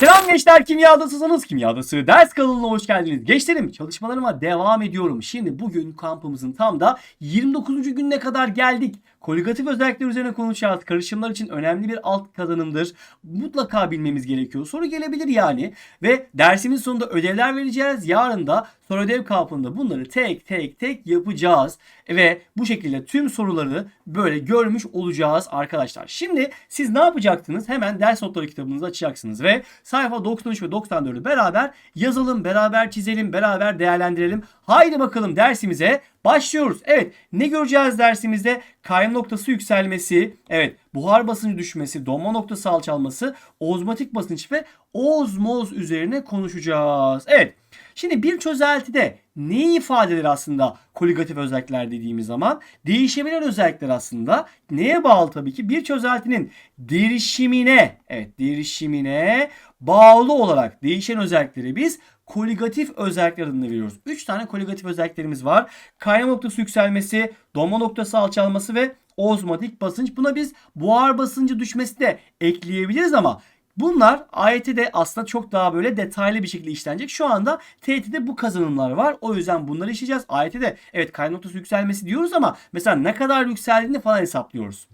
Selam gençler kimyadasısınız. Kimyadası ders kanalına hoş geldiniz. Gençlerim çalışmalarıma devam ediyorum. Şimdi bugün kampımızın tam da 29. gününe kadar geldik. Koligatif özellikler üzerine konuşacağız. Karışımlar için önemli bir alt kazanımdır. Mutlaka bilmemiz gerekiyor. Soru gelebilir yani. Ve dersimin sonunda ödevler vereceğiz. Yarın da soru ödev kampında bunları tek tek tek yapacağız. Ve bu şekilde tüm soruları böyle görmüş olacağız arkadaşlar. Şimdi siz ne yapacaksınız? Hemen ders notları kitabınızı açacaksınız ve sayfa 93 ve 94'ü beraber yazalım, beraber çizelim, beraber değerlendirelim. Haydi bakalım dersimize başlıyoruz. Evet ne göreceğiz dersimizde? Kaynama noktası yükselmesi, evet buhar basıncı düşmesi, donma noktası alçalması, ozmotik basınç ve ozmoz üzerine konuşacağız. Evet. Şimdi bir çözeltide neyi ifade eder aslında koligatif özellikler dediğimiz zaman? Değişebilen özellikler aslında neye bağlı tabii ki? Bir çözeltinin derişimine, evet derişimine bağlı olarak değişen özellikleri biz koligatif özellikler adını veriyoruz. 3 tane koligatif özelliklerimiz var. Kaynama noktası yükselmesi, donma noktası alçalması ve ozmotik basınç. Buna biz buhar basıncı düşmesi de ekleyebiliriz ama Bunlar AYT'de aslında çok daha böyle detaylı bir şekilde işlenecek. Şu anda TYT'de bu kazanımlar var. O yüzden bunları işleyeceğiz. AYT'de evet kaynama noktası yükselmesi diyoruz ama mesela ne kadar yükseldiğini falan hesaplıyoruz.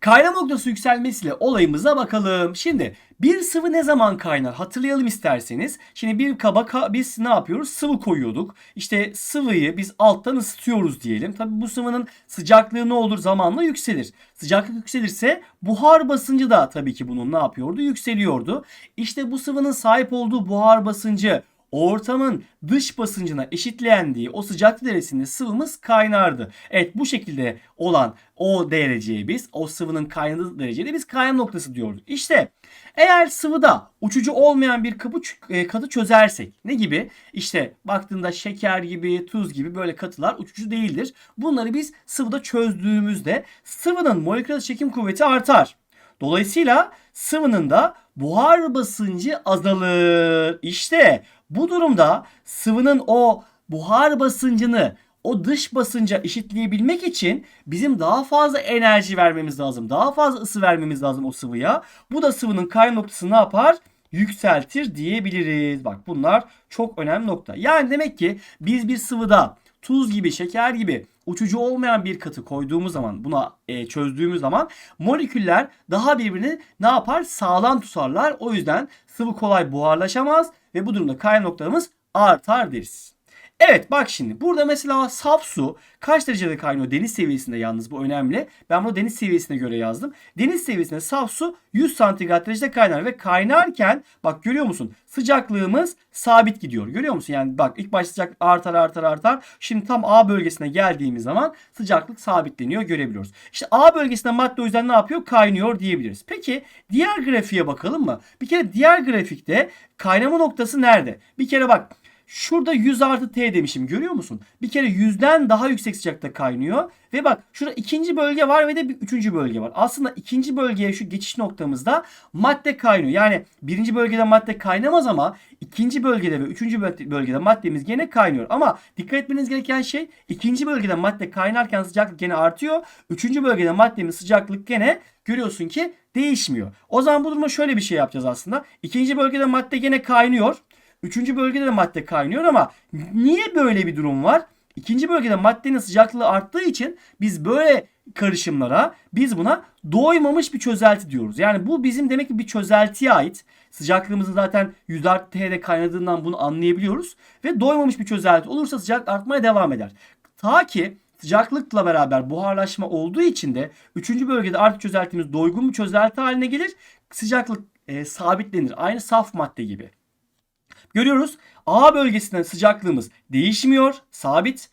Kaynama noktası yükselmesiyle olayımıza bakalım. Şimdi bir sıvı ne zaman kaynar? Hatırlayalım isterseniz. Şimdi bir kaba ka- biz ne yapıyoruz? Sıvı koyuyorduk. İşte sıvıyı biz alttan ısıtıyoruz diyelim. Tabii bu sıvının sıcaklığı ne olur? Zamanla yükselir. Sıcaklık yükselirse buhar basıncı da tabii ki bunun ne yapıyordu? Yükseliyordu. İşte bu sıvının sahip olduğu buhar basıncı ortamın dış basıncına eşitlendiği o sıcaklık derecesinde sıvımız kaynardı. Evet bu şekilde olan o dereceye biz o sıvının kaynadığı dereceye de biz kaynama noktası diyorduk. İşte eğer sıvıda uçucu olmayan bir kapı e, katı çözersek ne gibi? İşte baktığında şeker gibi, tuz gibi böyle katılar uçucu değildir. Bunları biz sıvıda çözdüğümüzde sıvının moleküler çekim kuvveti artar. Dolayısıyla sıvının da buhar basıncı azalır. İşte bu durumda sıvının o buhar basıncını o dış basınca eşitleyebilmek için bizim daha fazla enerji vermemiz lazım. Daha fazla ısı vermemiz lazım o sıvıya. Bu da sıvının kaynama noktasını ne yapar? Yükseltir diyebiliriz. Bak bunlar çok önemli nokta. Yani demek ki biz bir sıvıda tuz gibi, şeker gibi uçucu olmayan bir katı koyduğumuz zaman buna e, çözdüğümüz zaman moleküller daha birbirini ne yapar? Sağlam tutarlar. O yüzden sıvı kolay buharlaşamaz ve bu durumda kaynama noktalarımız artar deriz. Evet bak şimdi burada mesela saf su kaç derecede kaynıyor deniz seviyesinde yalnız bu önemli. Ben bunu deniz seviyesine göre yazdım. Deniz seviyesinde saf su 100 santigrat derecede kaynar ve kaynarken bak görüyor musun sıcaklığımız sabit gidiyor. Görüyor musun? Yani bak ilk başta sıcaklık artar artar artar. Şimdi tam A bölgesine geldiğimiz zaman sıcaklık sabitleniyor görebiliyoruz. İşte A bölgesinde madde o yüzden ne yapıyor? Kaynıyor diyebiliriz. Peki diğer grafiğe bakalım mı? Bir kere diğer grafikte kaynama noktası nerede? Bir kere bak Şurada 100 artı T demişim görüyor musun? Bir kere 100'den daha yüksek sıcakta kaynıyor. Ve bak şurada ikinci bölge var ve de bir üçüncü bölge var. Aslında ikinci bölgeye şu geçiş noktamızda madde kaynıyor. Yani birinci bölgede madde kaynamaz ama ikinci bölgede ve üçüncü bölgede maddemiz gene kaynıyor. Ama dikkat etmeniz gereken şey ikinci bölgede madde kaynarken sıcaklık gene artıyor. Üçüncü bölgede maddemiz sıcaklık gene görüyorsun ki değişmiyor. O zaman bu durumda şöyle bir şey yapacağız aslında. İkinci bölgede madde gene kaynıyor. Üçüncü bölgede de madde kaynıyor ama niye böyle bir durum var? İkinci bölgede maddenin sıcaklığı arttığı için biz böyle karışımlara biz buna doymamış bir çözelti diyoruz. Yani bu bizim demek ki bir çözeltiye ait. Sıcaklığımızın zaten 100 artı T'de kaynadığından bunu anlayabiliyoruz. Ve doymamış bir çözelti olursa sıcaklık artmaya devam eder. Ta ki sıcaklıkla beraber buharlaşma olduğu için de 3. bölgede artık çözeltimiz doygun bir çözelti haline gelir. Sıcaklık e, sabitlenir. Aynı saf madde gibi. Görüyoruz A bölgesinde sıcaklığımız değişmiyor, sabit.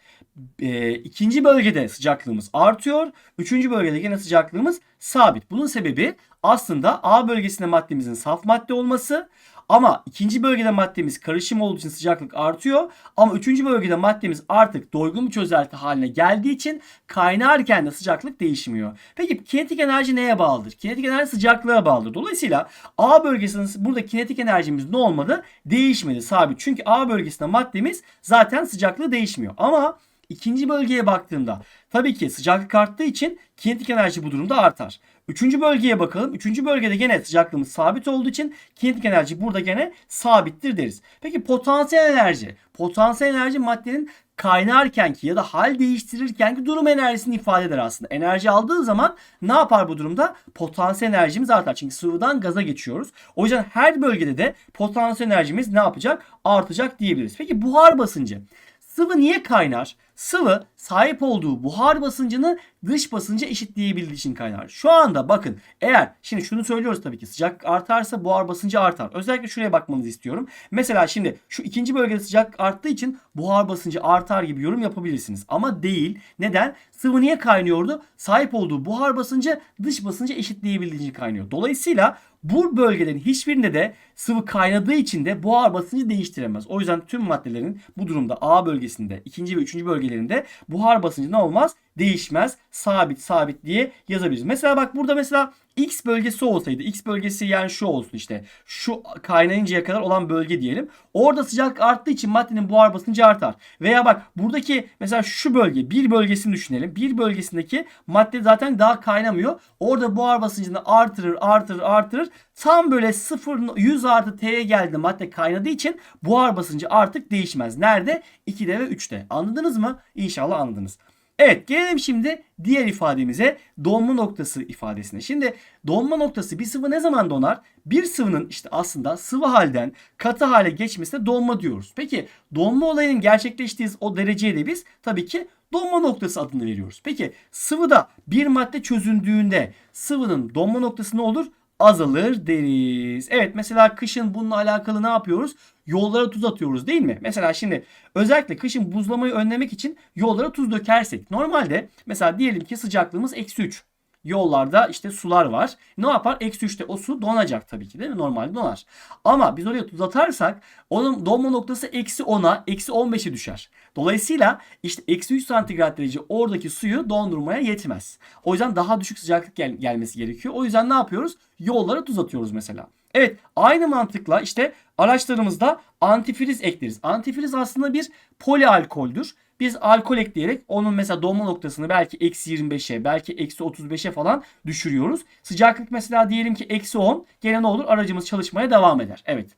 E, ikinci bölgede sıcaklığımız artıyor. Üçüncü bölgede yine sıcaklığımız sabit. Bunun sebebi aslında A bölgesinde maddemizin saf madde olması. Ama ikinci bölgede maddemiz karışım olduğu için sıcaklık artıyor. Ama üçüncü bölgede maddemiz artık doygun bir çözelti haline geldiği için kaynarken de sıcaklık değişmiyor. Peki kinetik enerji neye bağlıdır? Kinetik enerji sıcaklığa bağlıdır. Dolayısıyla A bölgesinde burada kinetik enerjimiz ne olmadı? Değişmedi sabit. Çünkü A bölgesinde maddemiz zaten sıcaklığı değişmiyor. Ama ikinci bölgeye baktığımda tabii ki sıcaklık arttığı için kinetik enerji bu durumda artar. Üçüncü bölgeye bakalım. Üçüncü bölgede gene sıcaklığımız sabit olduğu için kinetik enerji burada gene sabittir deriz. Peki potansiyel enerji. Potansiyel enerji maddenin kaynarkenki ya da hal değiştirirkenki durum enerjisini ifade eder aslında. Enerji aldığı zaman ne yapar bu durumda? Potansiyel enerjimiz artar. Çünkü sıvıdan gaza geçiyoruz. O yüzden her bölgede de potansiyel enerjimiz ne yapacak? Artacak diyebiliriz. Peki buhar basıncı. Sıvı niye kaynar? Sıvı sahip olduğu buhar basıncını dış basınca eşitleyebildiği için kaynar. Şu anda bakın eğer şimdi şunu söylüyoruz tabii ki sıcak artarsa buhar basıncı artar. Özellikle şuraya bakmanızı istiyorum. Mesela şimdi şu ikinci bölgede sıcak arttığı için buhar basıncı artar gibi yorum yapabilirsiniz. Ama değil. Neden? Sıvı niye kaynıyordu? Sahip olduğu buhar basıncı dış basınca eşitleyebildiği için kaynıyor. Dolayısıyla bu bölgelerin hiçbirinde de sıvı kaynadığı için de buhar basıncı değiştiremez. O yüzden tüm maddelerin bu durumda A bölgesinde, ikinci ve üçüncü bölgelerinde buhar basıncı ne olmaz? Değişmez. Sabit sabit diye yazabiliriz. Mesela bak burada mesela X bölgesi olsaydı. X bölgesi yani şu olsun işte. Şu kaynayıncaya kadar olan bölge diyelim. Orada sıcaklık arttığı için maddenin buhar basıncı artar. Veya bak buradaki mesela şu bölge bir bölgesini düşünelim. Bir bölgesindeki madde zaten daha kaynamıyor. Orada buhar basıncını artırır artırır artırır. Tam böyle 0 100 artı T'ye geldi madde kaynadığı için buhar basıncı artık değişmez. Nerede? 2'de ve 3'te. Anladınız mı? İnşallah anladınız. Evet gelelim şimdi diğer ifademize donma noktası ifadesine. Şimdi donma noktası bir sıvı ne zaman donar? Bir sıvının işte aslında sıvı halden katı hale geçmesine donma diyoruz. Peki donma olayının gerçekleştiği o dereceye de biz tabii ki donma noktası adını veriyoruz. Peki sıvıda bir madde çözündüğünde sıvının donma noktası ne olur? Azalır deriz. Evet mesela kışın bununla alakalı ne yapıyoruz? Yollara tuz atıyoruz değil mi? Mesela şimdi özellikle kışın buzlamayı önlemek için yollara tuz dökersek normalde mesela diyelim ki sıcaklığımız eksi 3 yollarda işte sular var. Ne yapar? Eksi 3'te o su donacak tabii ki değil mi? Normalde donar. Ama biz oraya tuz atarsak onun donma noktası eksi 10'a eksi 15'e düşer. Dolayısıyla işte eksi 3 santigrat derece oradaki suyu dondurmaya yetmez. O yüzden daha düşük sıcaklık gel- gelmesi gerekiyor. O yüzden ne yapıyoruz? Yollara tuz atıyoruz mesela. Evet aynı mantıkla işte araçlarımızda antifriz ekleriz. Antifriz aslında bir polialkoldür. Biz alkol ekleyerek onun mesela donma noktasını belki eksi 25'e belki eksi 35'e falan düşürüyoruz. Sıcaklık mesela diyelim ki eksi 10 gene ne olur aracımız çalışmaya devam eder. Evet.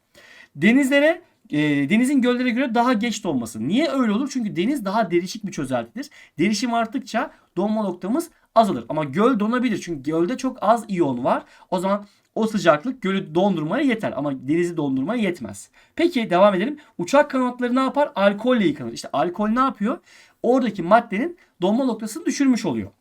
Denizlere e, denizin göllere göre daha geç donması. Niye öyle olur? Çünkü deniz daha derişik bir çözeltidir. Derişim arttıkça donma noktamız azalır. Ama göl donabilir. Çünkü gölde çok az iyon var. O zaman o sıcaklık gölü dondurmaya yeter ama denizi dondurmaya yetmez. Peki devam edelim. Uçak kanatları ne yapar? Alkolle yıkanır. İşte alkol ne yapıyor? Oradaki maddenin donma noktasını düşürmüş oluyor.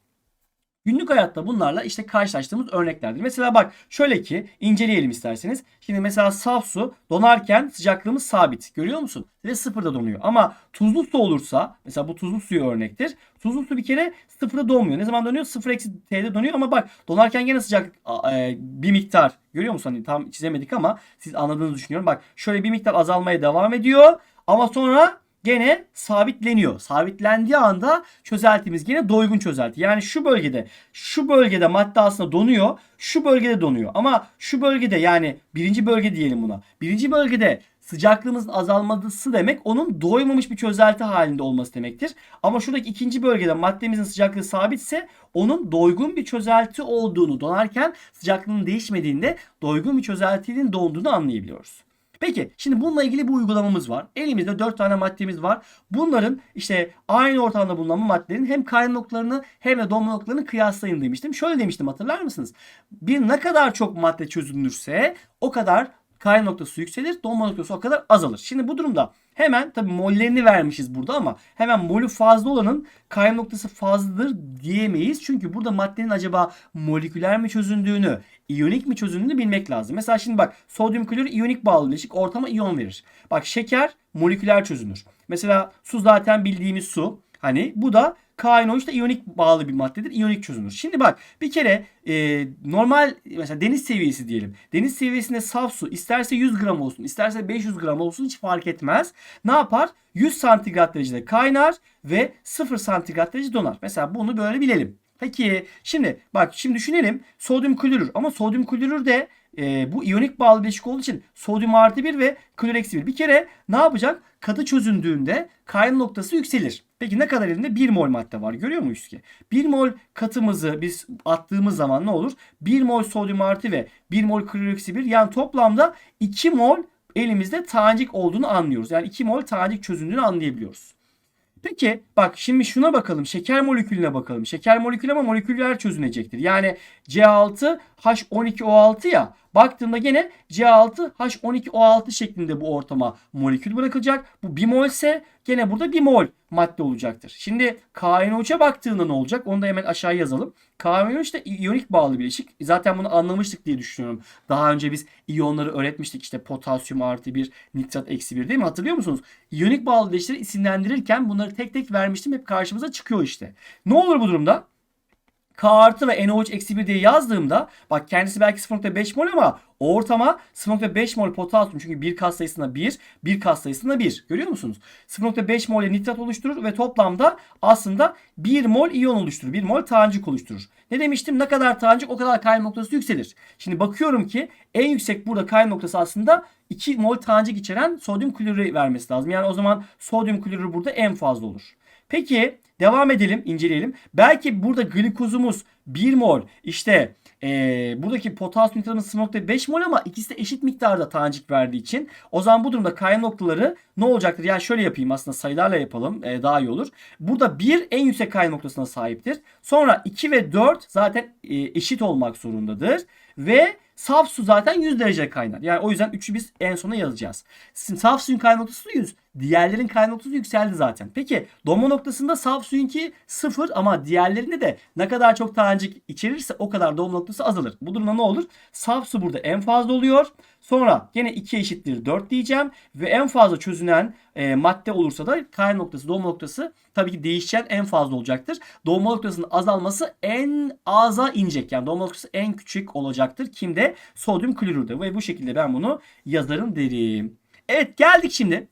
Günlük hayatta bunlarla işte karşılaştığımız örneklerdir. Mesela bak şöyle ki inceleyelim isterseniz. Şimdi mesela saf su donarken sıcaklığımız sabit. Görüyor musun? Ve sıfırda donuyor. Ama tuzlu su olursa mesela bu tuzlu suyu örnektir. Tuzlu su bir kere sıfırda donmuyor. Ne zaman donuyor? Sıfır eksi T'de donuyor ama bak donarken gene sıcaklık e, bir miktar görüyor musun? Hani tam çizemedik ama siz anladığınızı düşünüyorum. Bak şöyle bir miktar azalmaya devam ediyor. Ama sonra gene sabitleniyor. Sabitlendiği anda çözeltimiz gene doygun çözelti. Yani şu bölgede şu bölgede madde aslında donuyor. Şu bölgede donuyor. Ama şu bölgede yani birinci bölge diyelim buna. Birinci bölgede sıcaklığımızın azalması demek onun doymamış bir çözelti halinde olması demektir. Ama şuradaki ikinci bölgede maddemizin sıcaklığı sabitse onun doygun bir çözelti olduğunu donarken sıcaklığının değişmediğinde doygun bir çözeltinin donduğunu anlayabiliyoruz. Peki şimdi bununla ilgili bir uygulamamız var. Elimizde 4 tane maddemiz var. Bunların işte aynı ortamda bulunan bu maddelerin hem kaynama noktalarını hem de donma noktalarını kıyaslayın demiştim. Şöyle demiştim hatırlar mısınız? Bir ne kadar çok madde çözünürse o kadar kaynama noktası yükselir, donma noktası o kadar azalır. Şimdi bu durumda hemen tabii mollerini vermişiz burada ama hemen molü fazla olanın kaynama noktası fazladır diyemeyiz. Çünkü burada maddenin acaba moleküler mi çözündüğünü, iyonik mi çözündüğünü bilmek lazım. Mesela şimdi bak sodyum klor iyonik bağlı bileşik ortama iyon verir. Bak şeker moleküler çözünür. Mesela su zaten bildiğimiz su. Hani bu da KNO işte iyonik bağlı bir maddedir. İyonik çözünür. Şimdi bak bir kere e, normal mesela deniz seviyesi diyelim. Deniz seviyesinde saf su isterse 100 gram olsun isterse 500 gram olsun hiç fark etmez. Ne yapar? 100 santigrat derecede kaynar ve 0 santigrat derece donar. Mesela bunu böyle bilelim. Peki şimdi bak şimdi düşünelim sodyum klorür ama sodyum klorür de e, bu iyonik bağlı bileşik olduğu için sodyum artı 1 ve klor eksi 1. Bir kere ne yapacak? Katı çözündüğünde kaynama noktası yükselir. Peki ne kadar elinde? 1 mol madde var. Görüyor muyuz ki? 1 mol katımızı biz attığımız zaman ne olur? 1 mol sodyum artı ve 1 mol klor eksi 1 yani toplamda 2 mol elimizde tanecik olduğunu anlıyoruz. Yani 2 mol tanecik çözündüğünü anlayabiliyoruz. Peki bak şimdi şuna bakalım. Şeker molekülüne bakalım. Şeker molekülü ama moleküller çözünecektir. Yani C6H12O6 ya. Baktığımda gene C6H12O6 şeklinde bu ortama molekül bırakılacak. Bu 1 mol gene burada 1 mol madde olacaktır. Şimdi KNO3'e baktığında ne olacak? Onu da hemen aşağı yazalım. KNO3 de iyonik bağlı bileşik. Zaten bunu anlamıştık diye düşünüyorum. Daha önce biz iyonları öğretmiştik. İşte potasyum artı 1, nitrat eksi 1 değil mi? Hatırlıyor musunuz? İyonik bağlı bileşikleri isimlendirirken bunları tek tek vermiştim. Hep karşımıza çıkıyor işte. Ne olur bu durumda? K artı ve NO3 eksi 1 diye yazdığımda bak kendisi belki 0.5 mol ama ortama 0.5 mol potasyum çünkü bir kas sayısında 1, bir kas sayısında 1. Görüyor musunuz? 0.5 mol nitrat oluşturur ve toplamda aslında 1 mol iyon oluşturur. 1 mol tanecik oluşturur. Ne demiştim? Ne kadar tanecik o kadar kaynama noktası yükselir. Şimdi bakıyorum ki en yüksek burada kaynama noktası aslında 2 mol tanecik içeren sodyum klorürü vermesi lazım. Yani o zaman sodyum klorürü burada en fazla olur. Peki devam edelim inceleyelim. Belki burada glikozumuz 1 mol işte ee, buradaki potasyum nitratımız 0.5 mol ama ikisi de eşit miktarda tanecik verdiği için o zaman bu durumda kaynama noktaları ne olacaktır? Yani şöyle yapayım aslında sayılarla yapalım ee, daha iyi olur. Burada 1 en yüksek kaynama noktasına sahiptir. Sonra 2 ve 4 zaten e, eşit olmak zorundadır. Ve saf su zaten 100 derece kaynar. Yani o yüzden 3'ü biz en sona yazacağız. Saf suyun kaynama noktası 100. Diğerlerin kaynama noktası yükseldi zaten. Peki donma noktasında saf suyunki 0 ama diğerlerinde de ne kadar çok tanecik içerirse o kadar donma noktası azalır. Bu durumda ne olur? Saf su burada en fazla oluyor. Sonra gene 2 eşittir 4 diyeceğim. Ve en fazla çözünen e, madde olursa da kaynama noktası, donma noktası tabii ki değişen en fazla olacaktır. Donma noktasının azalması en aza inecek. Yani donma noktası en küçük olacaktır. Kimde? Sodyum klorürde. Ve bu şekilde ben bunu yazarım derim. Evet geldik şimdi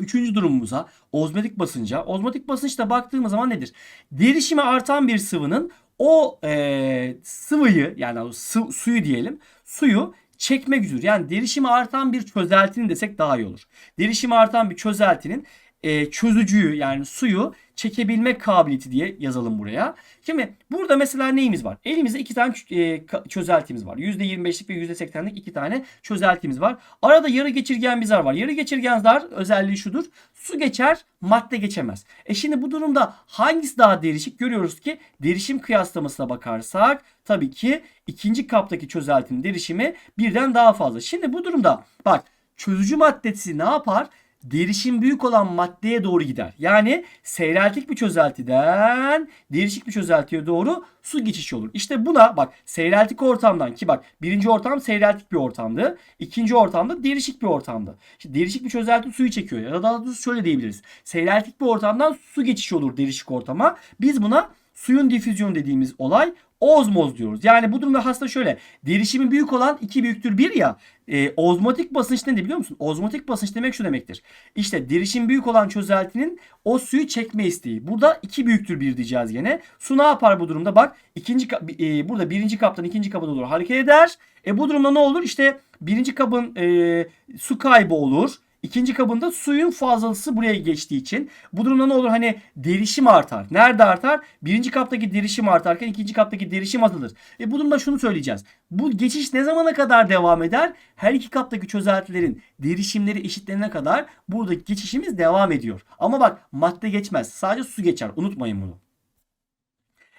Üçüncü durumumuza ozmotik basınca. Ozmotik basınçta baktığımız zaman nedir? Derişimi artan bir sıvının o e, sıvıyı yani o su, suyu diyelim suyu çekme gücüdür. Yani derişimi artan bir çözeltinin desek daha iyi olur. Derişimi artan bir çözeltinin e, çözücüyü yani suyu çekebilme kabiliyeti diye yazalım buraya. Şimdi burada mesela neyimiz var? Elimizde iki tane e, çözeltimiz var. %25'lik ve %80'lik iki tane çözeltimiz var. Arada yarı geçirgen bir zar var. Yarı geçirgen zar özelliği şudur. Su geçer, madde geçemez. E şimdi bu durumda hangisi daha derişik? Görüyoruz ki derişim kıyaslamasına bakarsak tabii ki ikinci kaptaki çözeltinin derişimi birden daha fazla. Şimdi bu durumda bak çözücü maddesi ne yapar? Derişim büyük olan maddeye doğru gider. Yani seyreltik bir çözeltiden derişik bir çözeltiye doğru su geçişi olur. İşte buna bak seyreltik ortamdan ki bak birinci ortam seyreltik bir ortamdı. ikinci ortamda derişik bir ortamdı. İşte derişik bir çözelti suyu çekiyor. Ya da daha doğrusu şöyle diyebiliriz. Seyreltik bir ortamdan su geçişi olur derişik ortama. Biz buna suyun difüzyon dediğimiz olay ozmoz diyoruz. Yani bu durumda aslında şöyle. Derişimi büyük olan 2 büyüktür 1 ya. E, ozmotik basınç ne biliyor musun? Ozmotik basınç demek şu demektir. İşte derişim büyük olan çözeltinin o suyu çekme isteği. Burada 2 büyüktür 1 diyeceğiz gene. Su ne yapar bu durumda? Bak ikinci e, burada birinci kaptan ikinci kaba doğru hareket eder. E bu durumda ne olur? İşte birinci kabın e, su kaybı olur. İkinci kabında suyun fazlalısı buraya geçtiği için bu durumda ne olur? Hani derişim artar. Nerede artar? Birinci kaptaki derişim artarken ikinci kaptaki derişim azalır. E bu durumda şunu söyleyeceğiz. Bu geçiş ne zamana kadar devam eder? Her iki kaptaki çözeltilerin derişimleri eşitlenene kadar buradaki geçişimiz devam ediyor. Ama bak madde geçmez. Sadece su geçer. Unutmayın bunu.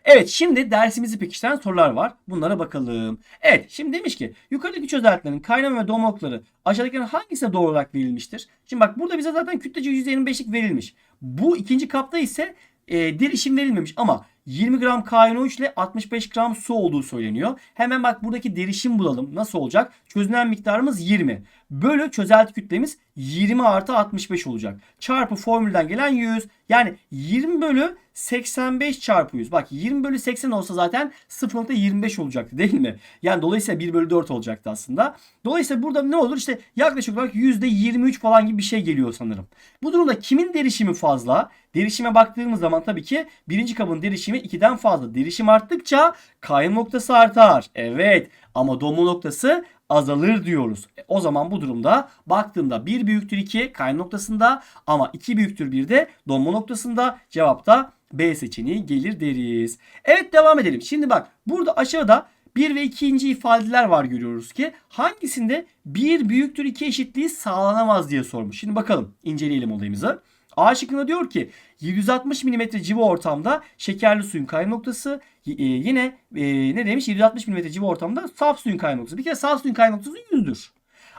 Evet şimdi dersimizi pekiştiren sorular var. Bunlara bakalım. Evet şimdi demiş ki yukarıdaki çözeltilerin kaynama ve donma noktaları aşağıdakilerin hangisine doğru olarak verilmiştir? Şimdi bak burada bize zaten kütlece %25'lik verilmiş. Bu ikinci kapta ise e, derişim verilmemiş ama 20 gram KNO3 ile 65 gram su olduğu söyleniyor. Hemen bak buradaki derişim bulalım. Nasıl olacak? Çözünen miktarımız 20. Bölü çözelti kütlemiz 20 artı 65 olacak. Çarpı formülden gelen 100. Yani 20 bölü 85 çarpı 100. Bak 20 bölü 80 olsa zaten 0.25 olacaktı değil mi? Yani dolayısıyla 1 bölü 4 olacaktı aslında. Dolayısıyla burada ne olur? İşte yaklaşık olarak %23 falan gibi bir şey geliyor sanırım. Bu durumda kimin derişimi fazla? Derişime baktığımız zaman tabii ki birinci kabın derişimi 2'den fazla. Derişim arttıkça kaynama noktası artar. Evet ama donma noktası azalır diyoruz. E, o zaman bu durumda baktığımda 1 büyüktür 2 kaynama noktasında ama 2 büyüktür 1 de donma noktasında cevapta B seçeneği gelir deriz. Evet devam edelim. Şimdi bak burada aşağıda 1 ve 2. ifadeler var görüyoruz ki hangisinde 1 büyüktür 2 eşitliği sağlanamaz diye sormuş. Şimdi bakalım inceleyelim olayımızı. A şıkkında diyor ki 760 mm civa ortamda şekerli suyun kaynama noktası e, yine e, ne demiş 760 mm civa ortamda saf suyun kaynama noktası. Bir kere saf suyun kaynama noktası 100'dür.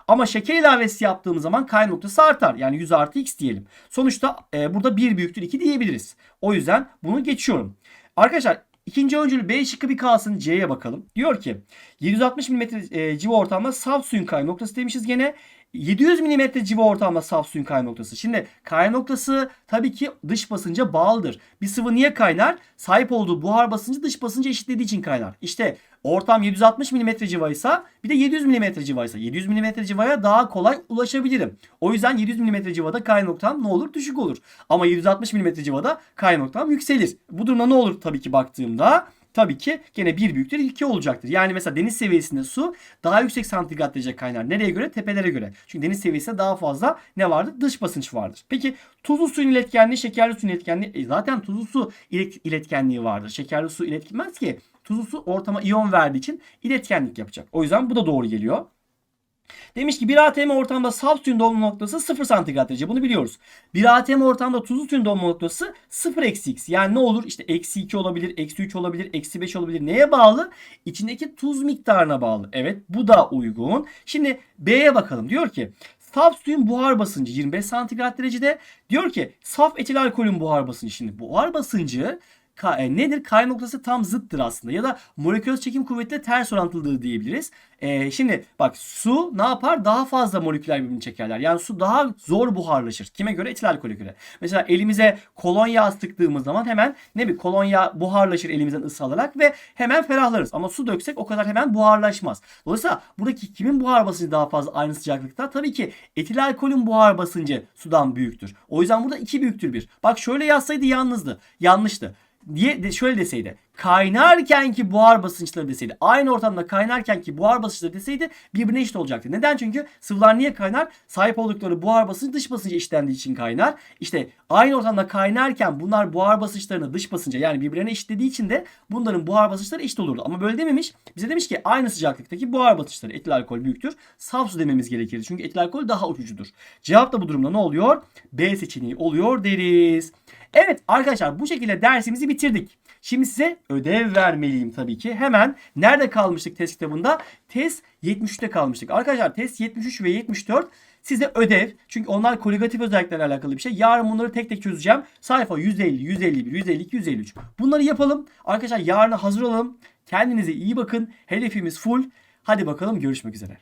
Ama şeker ilavesi yaptığımız zaman kaynama noktası artar. Yani 100 artı x diyelim. Sonuçta e, burada 1 büyüktür 2 diyebiliriz. O yüzden bunu geçiyorum. Arkadaşlar ikinci öncülü B şıkkı bir kalsın C'ye bakalım. Diyor ki 760 mm e, civa ortamda saf suyun kaynama noktası demişiz gene. 700 mm civa ortamda saf suyun kaynama noktası. Şimdi kaynama noktası tabii ki dış basınca bağlıdır. Bir sıvı niye kaynar? Sahip olduğu buhar basıncı dış basıncı eşitlediği için kaynar. İşte ortam 760 mm civaysa bir de 700 mm civaysa 700 mm civaya daha kolay ulaşabilirim. O yüzden 700 mm civada kaynama noktam ne olur? Düşük olur. Ama 760 mm civada kaynama noktam yükselir. Bu durumda ne olur tabii ki baktığımda? Tabii ki gene 1 büyüktür 2 olacaktır. Yani mesela deniz seviyesinde su daha yüksek santigrat derece kaynar. Nereye göre? Tepelere göre. Çünkü deniz seviyesinde daha fazla ne vardır? Dış basınç vardır. Peki tuzlu suyun iletkenliği, şekerli suyun iletkenliği. E zaten tuzlu su ilet- iletkenliği vardır. Şekerli su iletmez ki. Tuzlu su ortama iyon verdiği için iletkenlik yapacak. O yüzden bu da doğru geliyor. Demiş ki 1 atm ortamda saf suyun dolma noktası 0 santigrat derece. Bunu biliyoruz. 1 atm ortamda tuzlu suyun dolma noktası 0 eksi x. Yani ne olur? İşte eksi 2 olabilir, eksi 3 olabilir, eksi 5 olabilir. Neye bağlı? İçindeki tuz miktarına bağlı. Evet bu da uygun. Şimdi B'ye bakalım. Diyor ki saf suyun buhar basıncı 25 santigrat derecede. Diyor ki saf etil alkolün buhar basıncı. Şimdi buhar basıncı ka- e, nedir? Kay noktası tam zıttır aslında. Ya da moleküler çekim kuvvetiyle ters orantılıdır diyebiliriz. E, şimdi bak su ne yapar? Daha fazla moleküler birbirini çekerler. Yani su daha zor buharlaşır. Kime göre? Etil alkolü. Mesela elimize kolonya sıktığımız zaman hemen ne bir kolonya buharlaşır elimizden ısı alarak ve hemen ferahlarız. Ama su döksek o kadar hemen buharlaşmaz. Dolayısıyla buradaki kimin buhar basıncı daha fazla aynı sıcaklıkta? Tabii ki etil alkolün buhar basıncı sudan büyüktür. O yüzden burada 2 büyüktür 1. Bak şöyle yazsaydı yalnızdı. Yanlıştı diye de şöyle deseydi. Kaynarken ki buhar basınçları deseydi. Aynı ortamda kaynarken ki buhar basınçları deseydi birbirine eşit olacaktı. Neden? Çünkü sıvılar niye kaynar? Sahip oldukları buhar basıncı dış basıncı eşitlendiği için kaynar. İşte aynı ortamda kaynarken bunlar buhar basınçlarını dış basınca yani birbirine eşitlediği için de bunların buhar basınçları eşit olurdu. Ama böyle dememiş. Bize demiş ki aynı sıcaklıktaki buhar basınçları etil alkol büyüktür. Saf su dememiz gerekirdi. Çünkü etil alkol daha uçucudur. Cevap da bu durumda ne oluyor? B seçeneği oluyor deriz. Evet arkadaşlar bu şekilde dersimizi bitirdik. Şimdi size ödev vermeliyim tabii ki. Hemen nerede kalmıştık test kitabında? Test 73'te kalmıştık. Arkadaşlar test 73 ve 74 size ödev. Çünkü onlar koligatif özelliklerle alakalı bir şey. Yarın bunları tek tek çözeceğim. Sayfa 150, 151, 152, 153. Bunları yapalım. Arkadaşlar yarına hazır olalım. Kendinize iyi bakın. Hedefimiz full. Hadi bakalım görüşmek üzere.